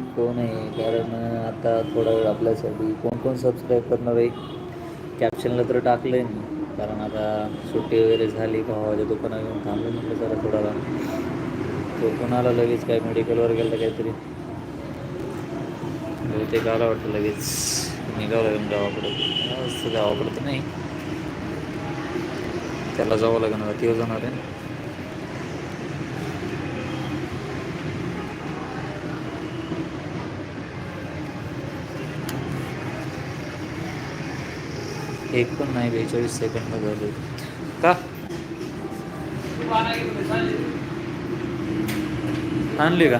कोण आहे? कारण आता थोडा वेळ आपल्यासाठी कोण कोण सबस्क्राईब करणार आहे? कॅप्शनला तर टाकलं आहे मी. कारण आता सुट्टी वगैरे झाली भावाच्या दुकानात येऊन थांबलो म्हटलं जरा थोडा तो कोणाला लगेच काय मेडिकलवर गेलं काहीतरी? बहुतेक आला वाटतं लगेच. निघालो लागेल गावाकडे. असं तर नाही. त्याला जावं लागेल आता. किंवा जाणार आहे एक पण नाही बेचाळीस सेकंड झाले. का? आणली का?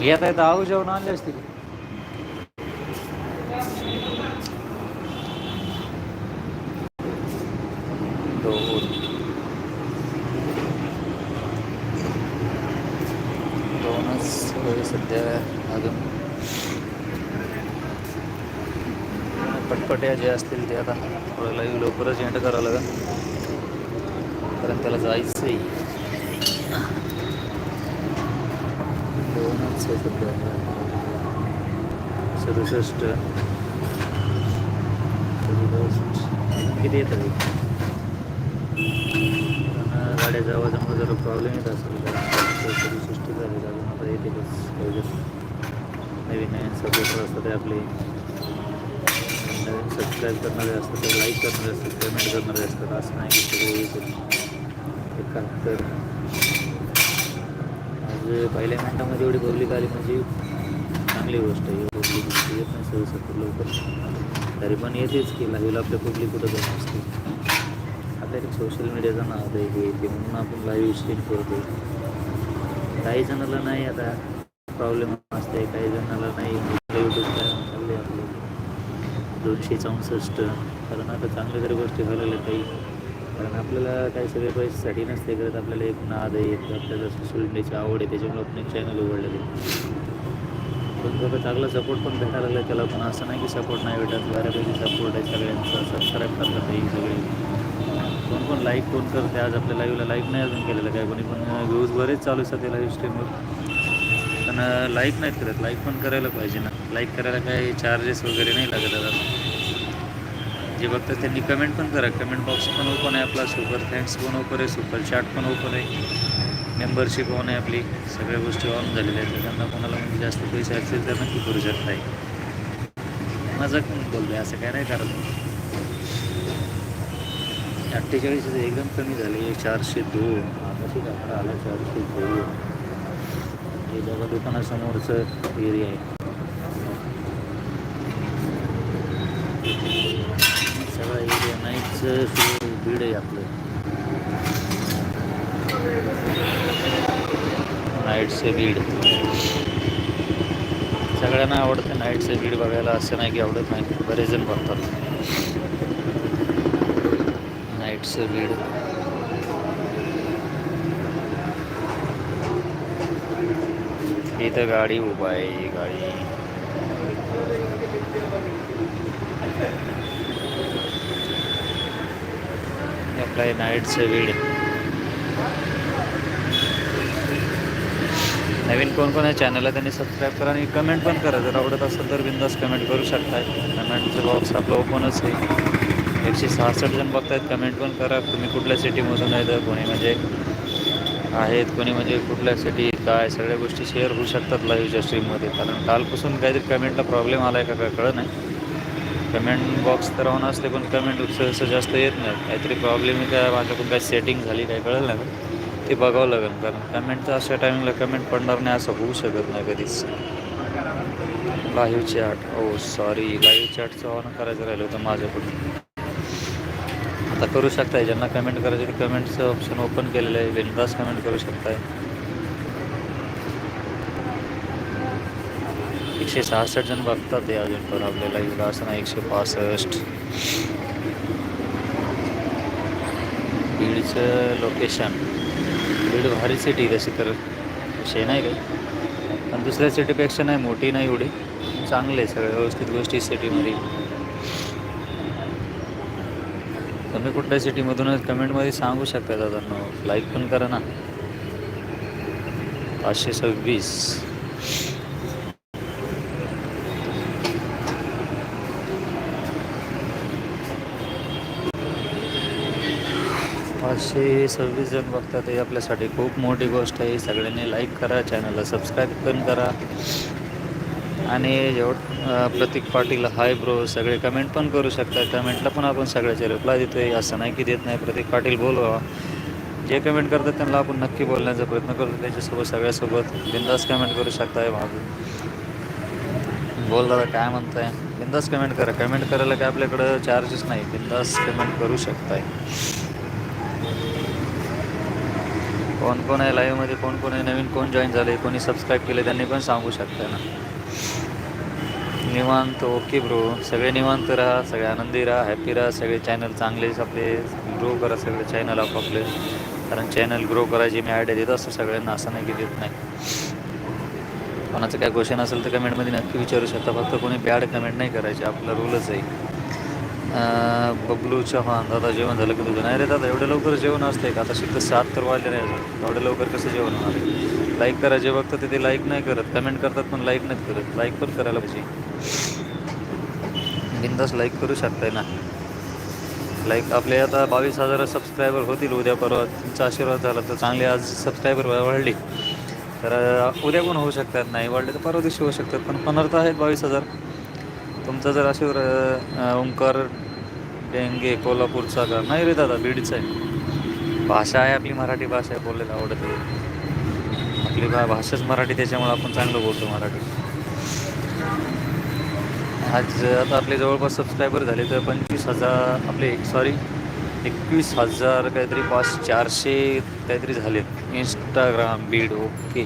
येता येतं आऊ जेवण आणले असते दोन दोनच होय सध्या अजून पटपट्या जे असतील ते आता थोडं लाईव्ह लवकरच एंड करावं लागेल. कारण त्याला जायचं आहे दोनच आहे सध्या सदुसष्ट. किती येतात पण गाड्याच्या आवाजामुळे जरा प्रॉब्लेम येत असेल. सदुसष्ट झाले अजून आता येतीलच. नवीन नवीन सपोर्टर असतात ते आपले. सबस्क्राईब करणारे असतात ते लाईक करणारे असतात पेमेंट करणारे असतात असं नाही की सगळे येतील एकाहत्तर आज पहिल्या मिनटामध्ये एवढी पब्लिक आली म्हणजे चांगली गोष्ट आहे. पब्लिक म्हणजे येत नाही सदुसष्ट लवकर. तरी पण येतेच की लाईव्हला आपल्या पब्लिक कुठं जाऊन असते. आता एक सोशल मीडियाचा नाव आहे हे ते म्हणून आपण लाईव्ह स्ट्रीम करतो काही जणाला नाही आता प्रॉब्लेम असते काही जणाला नाही. यूट्यूब चॅनल चालले आपले. दोनशे चौसष्ट. कारण आता चांगल्या तरी गोष्टी व्हायला लागल्या काही. कारण आपल्याला काही सगळे पैशासाठी नसते करत. आपल्याला एक नाद आहे आपल्याला सोशल मीडियाची आवड आहे त्याच्यामुळे आपण एक चॅनल उघडलेले पण तो चांगला सपोर्ट पण भेटायला लागला त्याला. पण असं नाही की सपोर्ट नाही भेटत. बऱ्यापैकी सपोर्ट आहे सगळ्यांचा. सबस्क्राईब करतात हे सगळे. कोण कोण लाईक कोण करते आज आपल्या लाईव्हला लाईक नाही अजून केलेलं काय? कोणी पण व्ह्यूज बरेच चालू असतात त्या लाईव्ह स्ट्रीमवर पण लाईक नाहीत करत. लाईक पण करायला पाहिजे ना. लाईक करायला काही चार्जेस वगैरे नाही लागत आता. जे बघतात त्यांनी कमेंट पण करा. कमेंट बॉक्स पण ओपन आहे आपला. सुपर थँक्स पण ओपन आहे. सुपर चॅट पण ओपन आहे. मेंबरशिप ऑन आहे आपली. सगळ्या गोष्टी ऑन झालेल्या आहेत. त्यांना कोणाला म्हणजे जास्त पैसे असतील तर नक्की करू शकत आहे माझं कोण बोलतो आहे असं काय नाही करत. अठ्ठेचाळीस एकदम कमी झाले चारशे दोन. आता ठीक आला चारशे दोन. हे बघा दुकानासमोरचं एरिया आहे. सगळा एरिया नाईटचं भीड आहे आपलं. नाईटचं भीड सगळ्यांना आवडतं नाईटचं भीड बघायला असं नाही की आवडत नाही. बरेच जण बघतात. नाईटचं भीड इथं गाडी उभा आहे ही गाडी. हे आपलं आहे नाईटचं नवीन कोण कोण आहे चॅनलला त्यांनी सबस्क्राईब करा आणि कमेंट पण करा. जर आवडत असेल तर बिंदास कमेंट करू शकताय. कमेंटचं बॉक्स आपलं ओपनच आहे. एकशे सहासष्ट जण बघतायत कमेंट पण करा. तुम्ही कुठल्या सिटीमधून आहे तर कोणी म्हणजे आहेत कोणी म्हणजे कुठल्या सिटी काय सगळ्या गोष्टी शेअर होऊ शकतात लाईव्हच्या स्ट्रीममध्ये कारण कालपासून काहीतरी कमेंटला प्रॉब्लेम आला आहे का काय कळत नाही. कमेंट बॉक्स तर ऑन असते पण कमेंट सहसा जास्त येत नाही. काहीतरी प्रॉब्लेम आहे काय माझ्याकडून काय सेटिंग झाली काय कळलं नाही. ते बघावं लागेल. कारण कमेंटचं अशा टायमिंगला कमेंट पडणार नाही असं होऊ शकत नाही कधीच. Live chat oh sorry live चॅटचं ऑन करायचं राहिलं होतं माझ्याकडून. आता करू शकताय ज्यांना कमेंट करायचे ते कमेंटचं ऑप्शन ओपन केलेलं आहे. बिनधास्त कमेंट करू शकताय. एकशे सहासष्ट जण बघतात ते अजून पण आपल्याला. इकडं असं नाही एकशे पासष्ट. बीडचं लोकेशन बीड भारी सिटी तशी तर. विषय नाही काही. पण दुसऱ्या सिटीपेक्षा नाही मोठी नाही एवढी. चांगले आहे सगळ्या व्यवस्थित गोष्टी सिटीमध्ये तुम्ही कुठल्या सिटीमधून कमेंटमध्ये सांगू शकता दादा. लाईक पण करा ना. पाचशे सव्वीस. पाचशे सव्वीस जण बघतात हे आपल्यासाठी खूप मोठी गोष्ट आहे. सगळ्यांनी लाईक करा चॅनलला सबस्क्राईब पण करा. आणि जेवढ प्रतीक पाटील हाय ब्रो सगळे कमेंट पण करू शकतात. कमेंटला पण आपण सगळ्याचे रिप्लाय देतोय. असं नाही की देत नाही. प्रतीक पाटील बोलवा. जे कमेंट करतात त्यांना आपण नक्की बोलण्याचा प्रयत्न करतो. त्याच्यासोबत सगळ्यासोबत. बिंदास कमेंट करू शकताय मागून बोल दादा काय म्हणताय? बिंदास कमेंट करा. कमेंट करायला काय आपल्याकडं चार्जेस नाही. बिंदास कमेंट करू शकताय. कोण कोण आहे? लाईव्हमध्ये कोण कोण आहे? नवीन कोण जॉईन झाले कोणी सबस्क्राईब केले त्यांनी पण सांगू शकताय ना. निवांत ओके ब्रो. सगळे निवांत राहा सगळे आनंदी राहा हॅपी राहा. सगळे चॅनल चांगले आपले. ग्रो करा सगळे चॅनल आपापले. कारण चॅनल ग्रो करायची मी आयडिया देत असतो सगळ्यांना असं नाही की देत नाही. कोणाचं काय क्वेश्चन असेल तर कमेंटमध्ये नक्की विचारू शकता. फक्त कोणी बॅड कमेंट नाही करायची. आपला रूलच आहे. बबलू चव्हाण दादा जेवण झालं की तुझं? नाही रे दादा एवढं लवकर जेवण असतंय का? आता शिकत सात तर वाजले नाही अजून एवढं लवकर कसं जेवण होणार? लाईक करा जे बघतं ते ते लाईक नाही करत. कमेंट करतात पण लाईक नाही करत. लाईक पण करायला पाहिजे. बिंदास लाईक करू शकताय ना. लाईक आपले आता बावीस हजार सबस्क्रायबर होतील उद्या परवा. तुमचा आशीर्वाद झाला तर चांगले आज सबस्क्रायबर वाढली. तर उद्या पण होऊ शकतात नाही. वाढले तर परवा दिवशी होऊ शकतात पण होणार तर आहेत बावीस हजार. तुमचा जर आशीर्वाद ओंकार डेंगे कोल्हापूरचा का? नाही रे दादा बीडचा आहे. भाषा आहे आपली मराठी भाषा आहे बोलायला आवडत. आहे आपली भा भाषाच मराठी त्याच्यामुळे आपण चांगलं बोलतो मराठी. आज आता आपले जवळपास सबस्क्रायबर झाले तर पंचवीस हजार आपले सॉरी एकवीस हजार काहीतरी पाच चारशे काहीतरी झालेत. इंस्टाग्राम बीड ओके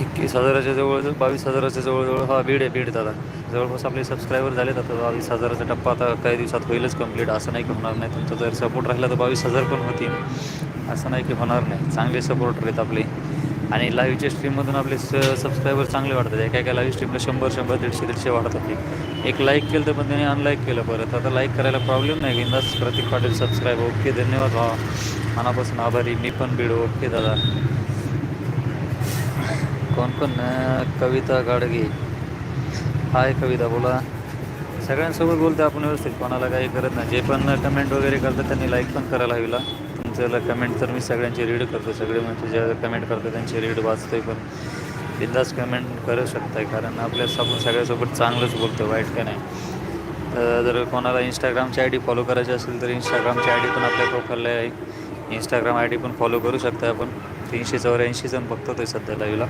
एकवीस हजाराच्या जवळजवळ बावीस हजाराच्या जवळजवळ हा बीड आहे बीड दादा. जवळपास आपले सबस्क्रायबर झालेत आता बावीस हजाराचा टप्पा आता काही दिवसात होईलच कंप्लीट असं नाही की होणार नाही. तुमचा जर सपोर्ट राहिला तर बावीस हजार पण होतील. असं नाही की होणार नाही. चांगले सपोर्टर आहेत आपले. आणि लाईव्हच्या स्ट्रीममधून आपले स सबस्क्रायबर चांगले वाढतात. एका एका लाईव्ह स्ट्रीमला शंभर शंभर दीडशे दीडशे वाढतात एक लाईक केलं तर पण त्याने अनलाईक केलं परत. आता लाईक करायला प्रॉब्लेम नाही. बिंदास प्रतीक पाटील सबस्क्राईब ओके धन्यवाद भावा. मनापासून आभारी. मी पण बिडो. ओके दादा. कोण कोण? कविता गाडगे. हाय कविता बोला. सगळ्यांसोबत बोलते आपण व्यवस्थित. कोणाला काही करत नाही. जे पण कमेंट वगैरे करतात त्यांनी लाईक पण करायला हवीला. तुमचं कमेंट तर मी सगळ्यांची रीड करतो. सगळे म्हणजे ज्या कमेंट करतो त्यांची रीड वाचतो आहे पण बिंदास कमेंट करू शकताय. कारण आपल्या आपण सगळ्यासोबत चांगलंच बोलतो वाईट का नाही? तर जर कोणाला इंस्टाग्रामची आय डी फॉलो करायची असेल तर इंस्टाग्रामची आय डी पण आपल्या प्रोफाईलला आहे. इंस्टाग्राम आय डी पण फॉलो करू शकता आपण. तीनशे चौऱ्याऐंशी जण बघतो ते सध्या लाईव्हला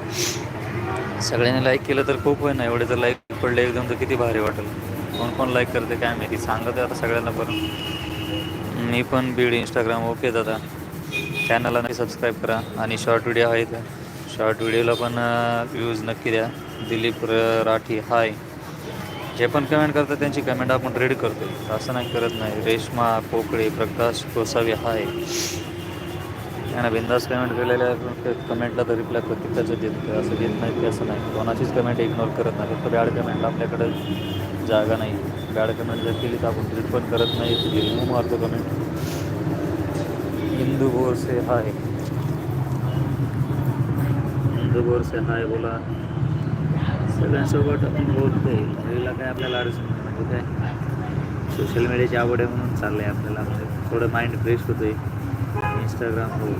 सगळ्यांनी लाईक केलं तर खूप होईल ना एवढे तर लाईक पडले एकदम तर किती भारी वाटेल. कोण कोण लाईक करते काय माहिती? सांगत आहे आता सगळ्यांना बरं. मी पण बीड इंस्टाग्राम ओके दादा. चॅनलला नक्की सबस्क्राईब करा. आणि शॉर्ट व्हिडिओ आहेत शॉर्ट व्हिडिओला पण व्ह्यूज नक्की द्या. दिलीप राठी हाय जे पण कमेंट करतात त्यांची कमेंट आपण रीड करतो. असं नाही करत नाही. रेश्मा पोकळे प्रकाश गोसावी हाय त्यांना बिंदास कमेंट केलेल्या कमेंटला तर रिप्लाय प्रत्येकाचं देत असं देत नाही की असं नाही. कोणाचीच कमेंट इग्नोर करत नाही. फक्त बॅड कमेंट आपल्याकडे जागा नाही. बॅड कमेंट जर केली तर आपण ट्रीट पण करत नाही. रिमूव्ह मारतो comment Hindu Gorse hi. Hindu Gorse hi बोला. सगळ्यांसोबत आपण बोलतोय. मुलीला काय आपल्याला अडचण नाही. म्हणजे काय? सोशल मीडियाची आवड आहे म्हणून चाललं आहे आपल्याला. म्हणजे थोडं माइंड फ्रेश होतं आहे इंस्टाग्राम हो.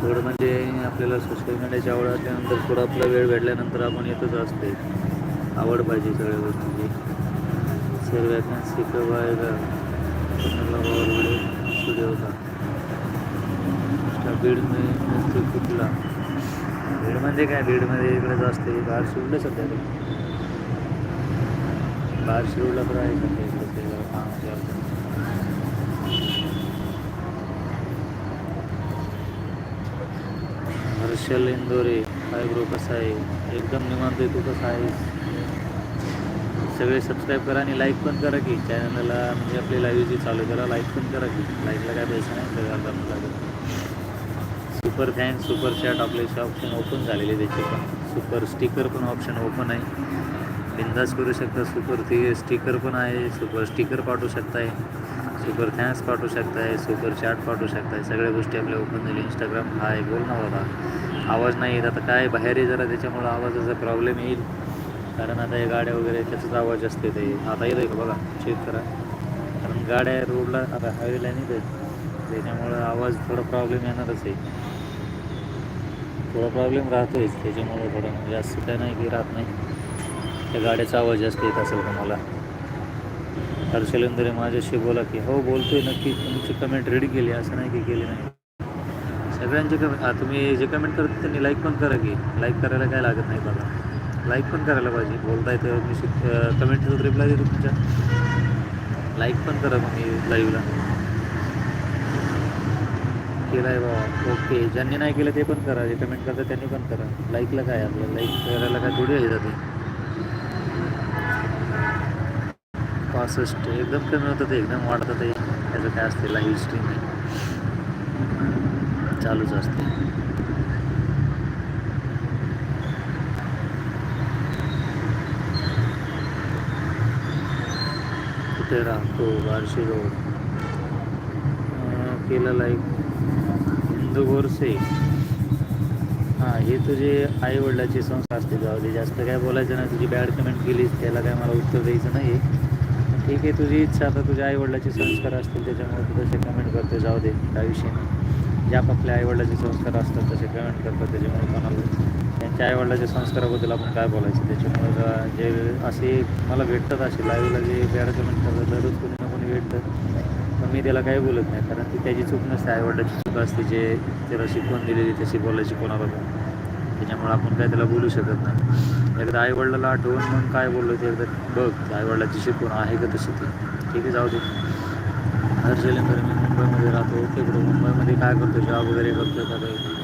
थोडं म्हणजे आपल्याला सोशल मीडियाची आवड असल्यानंतर थोडा आपला वेळ भेटल्यानंतर आपण येतच असते आवड पाहिजे सगळ्या गोष्टींची. सर शिकवायला कवा आहे का? स्टुडिओ होता बीडमध्ये कुठला. बीडमध्ये काय? बीडमध्ये इकडे जास्त बाहेर शिवलं सध्या ते बाहेर शिवला तर आहे सध्या इकडे ते जरा हर्षल इंदोरे काय ब्रो कसा आहे? एकदम निवांत आहे तू कसा आहेस? सगळे सबस्क्राईब करा आणि लाईक पण करा की. चॅनलला म्हणजे आपली लाईव्ह जी चालू करा लाईक पण करा की. लाईकला काय पैसा नाही सगळ्यांना सुपर थँक्स सुपर चॅट आपले ऑप्शन ओपन झालेले त्याचे पण. सुपर स्टिकर पण ऑप्शन ओपन आहे. बिंदास करू शकता सुपर ते स्टिकर पण आहे. सुपर स्टिकर पाठवू शकताय. सुपर थँक्स पाठवू शकताय. सुपर चॅट पाठवू शकताय. सगळ्या गोष्टी आपल्या ओपन झाली इंस्टाग्राम हाय बोल ना बाबा. आवाज नाही येत. आता काय बाहेर आहे जरा त्याच्यामुळं आवाजाचा प्रॉब्लेम येईल. कारण आता हे गाड्या वगैरे त्याचाच आवाज जास्त येते आता येतोय का बघा? चेक करा. कारण गाड्या रोडला आता हायवेला नाही आहेत त्याच्यामुळं आवाज थोडा प्रॉब्लेम येणारच आहे. थोडा प्रॉब्लेम राहतोयच त्याच्यामुळं थोडं म्हणजे असं काय नाही की राहत नाही. त्या गाड्याचा आवाज जास्त येत असेल तुम्हाला. हर्षलेंदरे माझ्याशी बोला की हो बोलतोय नक्की. तुमची कमेंट रेडी केली. असं नाही की केली नाही. सगळ्यांचे कमेंट तुम्ही जे कमेंट करत त्यांनी लाईक पण करा की. लाईक करायला काय लागत नाही बघा. लाईक पण करायला पाहिजे. बोलताय तर मी कमेंटचा रिप्लाय देतो तुमच्या. लाईक पण करा मग मी लाईव्हला केला आहे बाबा. ओके ज्यांनी नाही केलं ते पण करा. जे कमेंट करतात त्यांनी पण करा. लाईकला काय आपलं? लाईक करायला काय थोडी आहे ते? पासष्ट एकदम कमी होतं ते. एकदम वाढतं ते. त्याचं काय असते? लाईव्ह स्ट्रीम आहे. चालूच असते. तेरा राहतो बार्शी रोड केला लाईक हिंदू गोरसे. हां हे तुझे आई वडिलाची संस्था असते जाऊ दे जास्त काय बोलायचं नाही तुझी बॅड कमेंट केलीस त्याला काय मला उत्तर द्यायचं नाही ठीक आहे तुझी इच्छा आता तुझ्या आईवडिलाचे संस्कार असतील त्याच्यामुळे तू तसे कमेंट करतो जाऊ दे काय विषय नाही. ज्या आपल्या आईवडिलाचे संस्कार असतात तसे कमेंट करतात त्याच्यामुळे कोणाला त्यांच्या आईवडिलाच्या संस्काराबद्दल आपण काय बोलायचं? त्याच्यामुळे जे असे मला भेटतात असे लाईव्हला जे बॅड कमेंट करतात दररोज कोणी ना कोणी भेटतं. पण मी त्याला काही बोलत नाही कारण ती त्याची चूक नसते आईवडिलाची चूक असते जे त्याला शिकवण दिलेली तशी बोलायची कोणाला पण. त्याच्यामुळे आपण काय त्याला बोलू शकत नाही. एकदा आईवडिलाला आठवून मग काय बोललो ते एकदा बघ आईवडिलाची शिकवण आहे का तशी ती? ठीक आहे जाऊ दे. हर्षलेंदर मी मुंबईमध्ये राहतो. तिकडं मुंबईमध्ये काय करतो? जॉब वगैरे करतो का काही?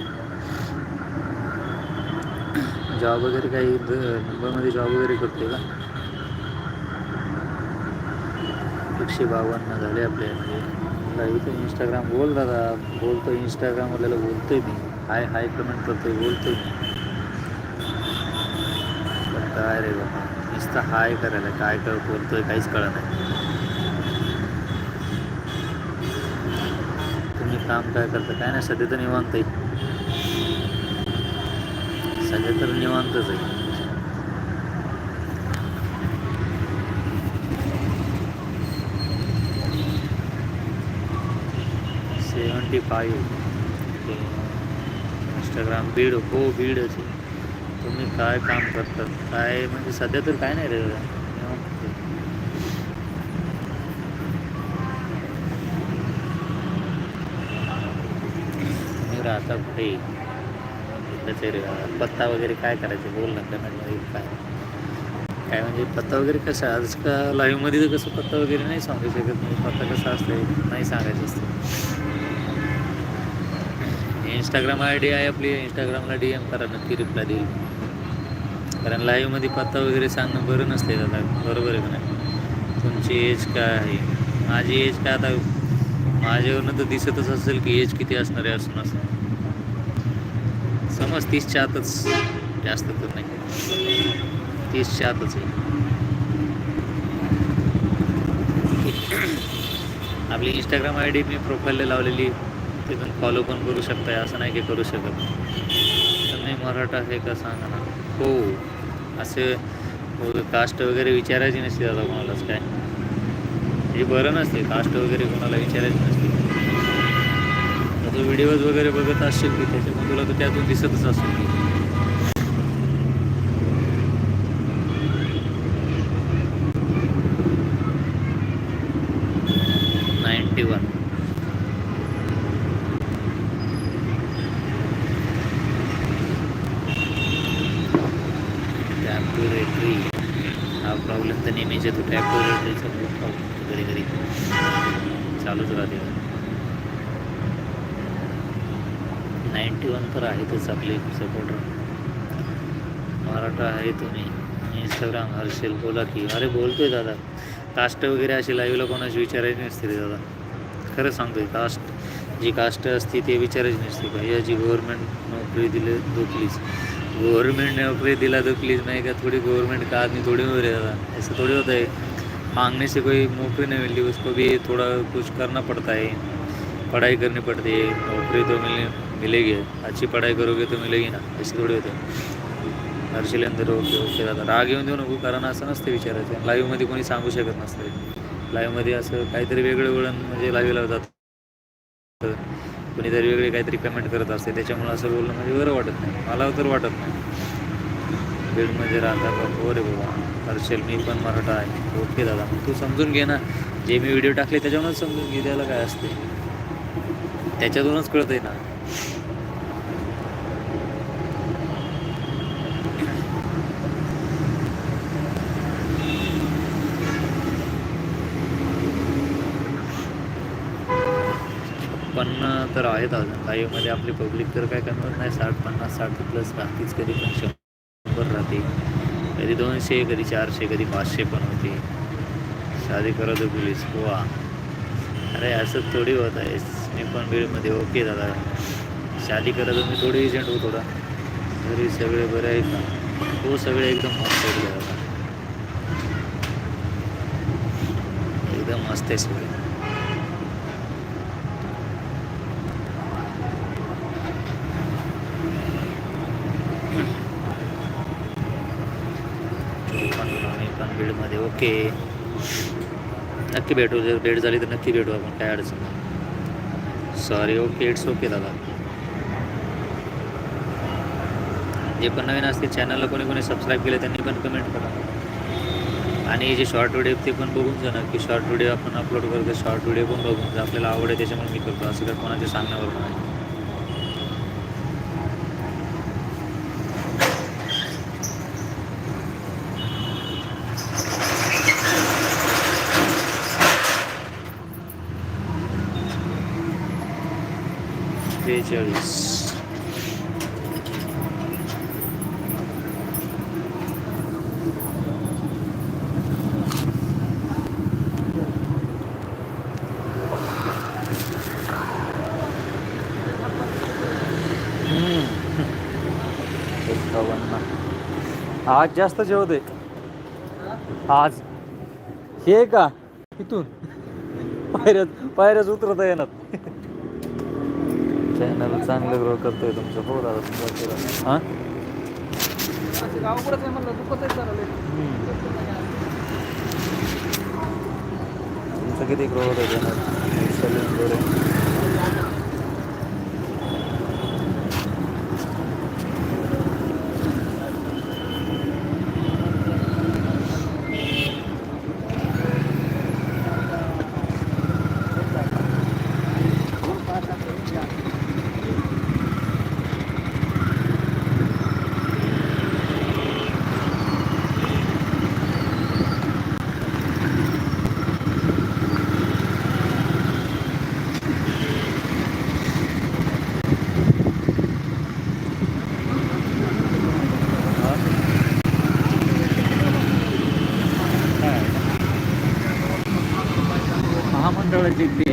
जॉब वगैरे काही मुंबईमध्ये जॉब वगैरे करते का? एकशे बावन्न झाले आपले म्हणजे तर इंस्टाग्राम बोल दादा बोलतो इंस्टाग्रामवाल्याला आहे मी. हाय हाय कमेंट करतोय बोलतोय मी. पण काय रे बाबा नुसतं हाय करायला काय कर बोलतोय काहीच कळत नाही. तुम्ही काम काय करता काय नाही सध्या तर निवांत आहे. सध्या तर निवांतच आहे. सेवन्टी फाईव्ह इंस्टाग्राम बीड हो बीडच आहे तुम्ही काय काम करतात काय म्हणजे सध्या तर काय नाही रे. निवांत आहे. राहता कुठे? इकडंच पत्ता वगैरे काय करायचं? बोल ना कमेंटमध्ये काय? काय म्हणजे पत्ता वगैरे कसा आजकाल आज का लाईव्हमध्ये तर कसं पत्ता वगैरे नाही सांगू शकत मी. पत्ता कसा असते नाही सांगायचं असतं. इंस्टाग्राम आय डी आहे आपली. इंस्टाग्रामला डी एम करा नक्की रिप्लाय देईल. कारण लाईव्हमध्ये पत्ता वगैरे सांगणं बरं नसते दादा. बरोबर आहे का नाही? तुमची एज काय आहे? माझी एज काय आता? माझ्यावरनं तर दिसतच असेल की एज किती असणार आहे असं. समज तीसच्या आतच जास्त तर नाही. तीसच्या आतच आहे. आपली इंस्टाग्राम आय डी मी प्रोफाईलला लावलेली ते पण फॉलो पण करू शकताय असं नाही की करू शकत. तुम्ही मराठा हे का सांगा ना. हो असे कास्ट हो, वगैरे विचारायची नसते दादा कोणालाच काय. हे बरं नसते कास्ट वगैरे कोणाला विचारायची नसते. आता व्हिडिओज वगैरे बघत असशील की त्याच्यामुळे तुला तर त्यातून दिसतच असेल. की नाईन्टी वन टॅप टू रेटरी हा प्रॉब्लेम तर नेहमीच येतो. टॅप टू खूप प्रॉब्लेम घरी घरी. चालूच राहते. नाईन्टी तर आहेतच आपले सपोर्टर मराठा आहे तुम्ही. इंस्टाग्राम हर्षेल बोला की. अरे बोलतोय दादा. कास्ट वगैरे अशी लाईव्हला कोणाची विचारायची नसते रे दादा. खरं सांगतोय कास्ट जी कास्ट असते ते विचारायची नसते. का याची गव्हर्नमेंट नोकरी दिली दुखलीच. प्लीज नोकरी दिला तो प्लीज़ का? थोड़ी गव्हर्मेंट का आदमी थोड़ी हो दादा. ऐसा थोड़ी होता है मांगने से कोई नौकरी नहीं मिलती उसको भी थोड़ा कुछ करना पड़ता है पढ़ाई करनी पड़ती. है नौकरी तो मिलने मिलेगी। अच्छी पढ़ाई करोगे तो मिलेगी ना। ऐसे थोडी होते हर्षलेंदर ओके ओके दादा राग येऊन देऊ नको कारण असं नसते विचारायचं. लाईव्हमध्ये कोणी सांगू शकत नसते. लाईव्हमध्ये असं काहीतरी वेगळं वळण म्हणजे लाईव्ह लावतात कोणीतरी वेगळे काहीतरी कमेंट करत असते. त्याच्यामुळे असं बोलणं म्हणजे बरं वाटत नाही. मला तर वाटत नाही. बीडमध्ये राहता का? हो रे बाबा. हर्षल मी पण मराठा आहे. ओके दादा. मग तू समजून घे ना. जे मी व्हिडिओ टाकले त्याच्यावरूनच समजून घे. त्याला काय असते? त्याच्यातूनच कळतंय ना. पण तर आहेत अजून. लाईव्हमध्ये आपली पब्लिक तर काय कमी नाही. साठ पन्नास साठ प्लस बाकीच कधी पण शंभर राहते. कधी दोनशे कधी चारशे कधी पाचशे पण होते. शादी करत पोलीस वा अरे असं थोडी होत आहे. मी पण वेळमध्ये ओके दादा शादी करा मी थोडी एजंट हो थोडा. घरी सगळे बरे आहेत. ना हो सगळे एकदम मस्त आहेत दादा एकदम मस्त आहे सगळे. पण बीडमध्ये ओके. नक्की भेटू जर भेट झाली तर नक्की भेटू आपण काय अडचण नाही. सॉरी ओके इट्स ओके दादा. जे पण नवीन असतील चॅनलला कोणी कोणी सबस्क्राईब केले त्यांनी पण कमेंट करा. आणि जे शॉर्ट व्हिडिओ ते पण बघून जा ना की शॉर्ट व्हिडिओ आपण अपलोड करतो शॉर्ट व्हिडिओ पण बघून जा. आपल्याला आवड आहे त्याच्यामुळे मी करतो असं काही कोणाच्या सांगण्यावर नाही. बेचाळीस. एकावन्न आज जास्त जेवते आज. हे का? इथून. पायऱ्यात पायऱ्याच उतरता येणार. चॅनल चांगलं ग्रो करतोय तुमचं. हो दादा तुमचा हां? आहे. तुमचं किती ग्रो होतं चॅनल టీడీపీ